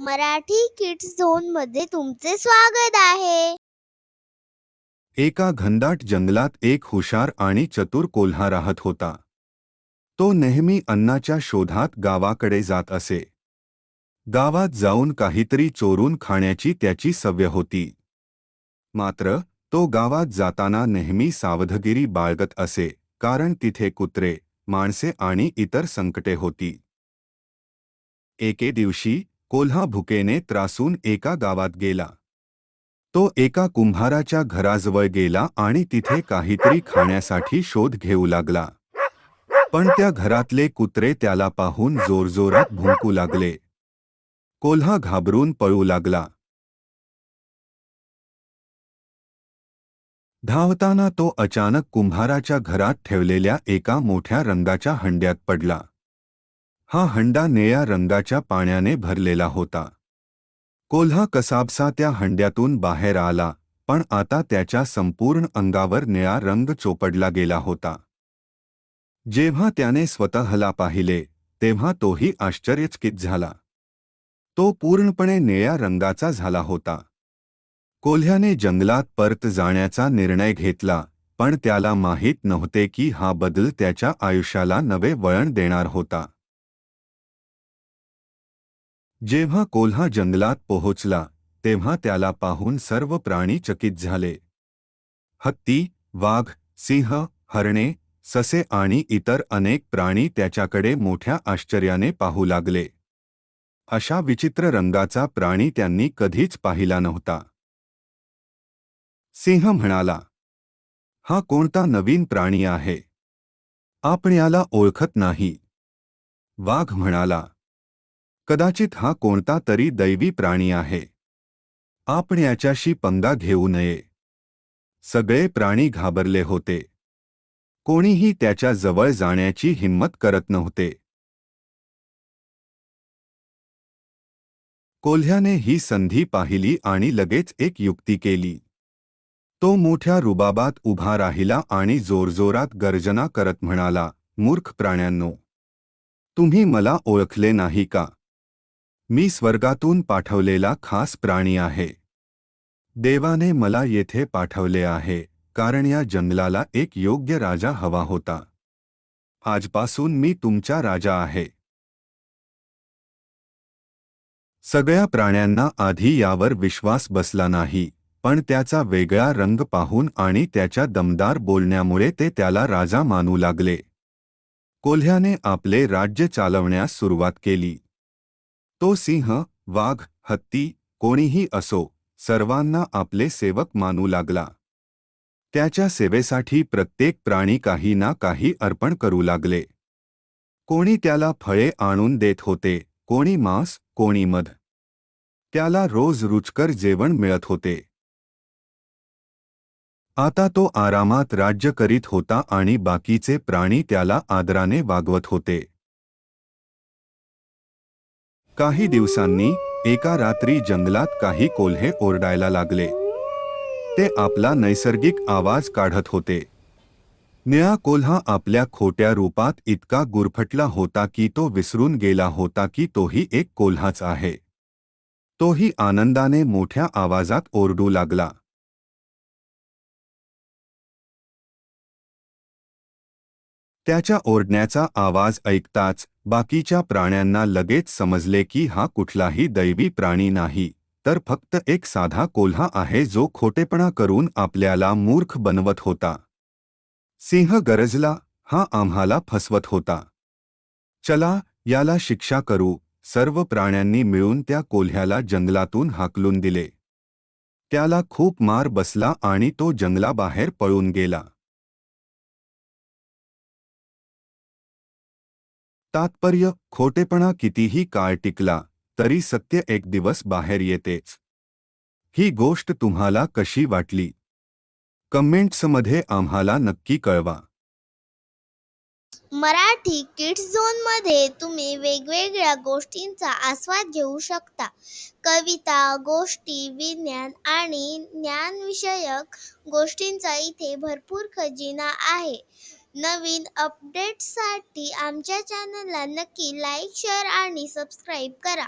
Marathi kids झोनमध्ये तुमचे स्वागत आहे. एका घनदाट जंगलात एक हुशार आणि चतुर कोल्हा राहत होता. तो नेहमी अन्नाच्या शोधात गावाकडे जात असे. गावात जाऊन काहीतरी चोरून खाण्याची त्याची सवय होती. मात्र तो गावात जाताना नेहमी सावधगिरी बाळगत असे कारण तिथे कुत्रे माणसे आणि इतर संकटे होती. एके दिवशी कोल्हा भुकेने त्रासून एका गावात गेला. तो एका कुंभाराच्या घराजवळ गेला आणि तिथे काहीतरी खाण्यासाठी शोध घेऊ लागला. पण त्या घरातले कुत्रे त्याला पाहून जोरजोरात भुंकू लागले. कोल्हा घाबरून पळू लागला. धावताना तो अचानक कुंभाराच्या घरात ठेवलेल्या एका मोठ्या रंगाच्या हंड्यात पडला. हा हंडा निळ्या रंगाच्या पाण्याने भरलेला होता. कोल्हा कसाबसा त्या हंड्यातून बाहेर आला पण आता त्याच्या संपूर्ण अंगावर निळा रंग चोपडला गेला होता. जेव्हा त्याने स्वतःला पाहिले तेव्हा तोही आश्चर्यचकित झाला. तो पूर्णपणे निळ्या रंगाचा झाला होता. कोल्ह्याने जंगलात परत जाण्याचा निर्णय घेतला पण त्याला माहीत नव्हते की हा बदल त्याच्या आयुष्याला नवे वळण देणार होता. जेव्हा कोल्हा जंगलात पोहोचला तेव्हा त्याला पाहून सर्व प्राणी चकित झाले. हत्ती वाघ सिंह हरणे ससे आणि इतर अनेक प्राणी त्याच्याकडे मोठ्या आश्चर्याने पाहू लागले. अशा विचित्र रंगाचा प्राणी त्यांनी कधीच पाहिला नव्हता. सिंह म्हणाला हा कोणता नवीन प्राणी आहे? आपण याला ओळखत नाही. वाघ म्हणाला कदाचित हा कोणता तरी दैवी प्राणी आहे. आपण याच्याशी पंगा घेऊ नये. सगळे प्राणी घाबरले होते. कोणीही त्याच्याजवळ जाण्याची हिंमत करत नव्हते. कोल्ह्याने ही संधी पाहिली आणि लगेच एक युक्ती केली. तो मोठ्या रुबाबात उभा राहिला आणि जोरजोरात गर्जना करत म्हणाला मूर्ख प्राण्यांनो तुम्ही मला ओळखले नाही का? मी स्वर्गातून पाठवलेला खास प्राणी आहे. देवाने मला येथे पाठवले आहे कारण या जंगलाला एक योग्य राजा हवा होता. आजपासून मी तुमचा राजा आहे. सगळ्या प्राण्यांना आधी यावर विश्वास बसला नाही पण त्याचा वेगळा रंग पाहून आणि त्याच्या दमदार बोलण्यामुळे ते त्याला राजा मानू लागले. कोल्ह्याने आपले राज्य चालवण्यास सुरुवात केली. तो सिंह वाघ हत्ती कोणीही असो सर्वांना आपले सेवक मानू लागला. त्याच्या सेवेसाठी प्रत्येक प्राणी काही ना काही अर्पण करू लागले. कोणी त्याला फळे आणून देत होते कोणी मांस कोणी मध. त्याला रोज रुचकर जेवण मिळत होते. आता तो आरामात राज्य करीत होता आणि बाकीचे प्राणी त्याला आदराने वागवत होते. काही दिवसांनी एका रात्री जंगलात काही कोल्हे ओरडायला लागले. ते आपला नैसर्गिक आवाज काढत होते. निळा कोल्हा आपल्या खोट्या रूपात इतका गुरफटला होता की तो विसरून गेला होता की तोही एक कोल्हाच आहे. तोही आनंदाने मोठ्या आवाजात ओरडू लागला. त्याच्या ओरडण्याचा आवाज ऐकताच बाकीच्या प्राण्यांना लगेच समजले की हा कुठलाही दैवी प्राणी नाही तर फक्त एक साधा कोल्हा आहे जो खोटेपणा करून आपल्याला मूर्ख बनवत होता. सिंह गरजला हा आम्हाला फसवत होता. चला याला शिक्षा करू सर्व प्राण्यांनी मिळून त्या कोल्ह्याला जंगलातून हाकलून दिले. त्याला खूप मार बसला आणि तो जंगलाबाहेर पळून गेला. तात्पर्य खोटेपणा कितीही काळ टिकला तरी सत्य एक दिवस बाहेर येतेच. ही गोष्ट तुम्हाला कशी वाटली? कमेंट्समध्ये आम्हाला नक्की कळवा. मराठी किड्स झोनमध्ये तुम्ही वेगवेगळ्या गोष्टींचा आस्वाद घेऊ शकता. कविता गोष्टी विज्ञान आणि ज्ञानविषयक गोष्टींचा इथे भरपूर खजिना आहे. नवीन अपडेट्ससाठी आमच्या चॅनलला नक्की लाईक शेअर आणि सबस्क्राईब करा.